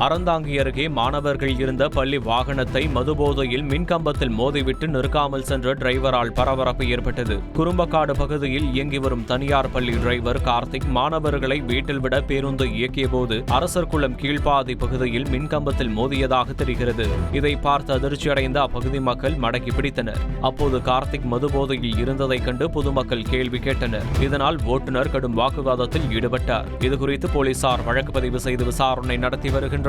அறந்தாங்கி அருகே மாணவர்கள் இருந்த பள்ளி வாகனத்தை மதுபோதையில் மின்கம்பத்தில் மோதிவிட்டு நிற்காமல் சென்ற டிரைவரால் பரபரப்பு ஏற்பட்டது. குறும்பக்காடு பகுதியில் இயங்கி வரும் தனியார் பள்ளி டிரைவர் கார்த்திக் மாணவர்களை வீட்டில் விட பேருந்து இயக்கிய போது அரசர்குளம் கீழ்ப்பாதி பகுதியில் மின்கம்பத்தில் மோதியதாக தெரிகிறது. இதை பார்த்து அதிர்ச்சியடைந்த அப்பகுதி மக்கள் மடக்கி பிடித்தனர். அப்போது கார்த்திக் மதுபோதையில் இருந்ததைக் கண்டு பொதுமக்கள் கேள்வி கேட்டனர். இதனால் ஓட்டுநர் கடும் வாக்குவாதத்தில் ஈடுபட்டார். இதுகுறித்து போலீசார் வழக்கு பதிவு செய்து விசாரணை நடத்தி வருகின்றனர்.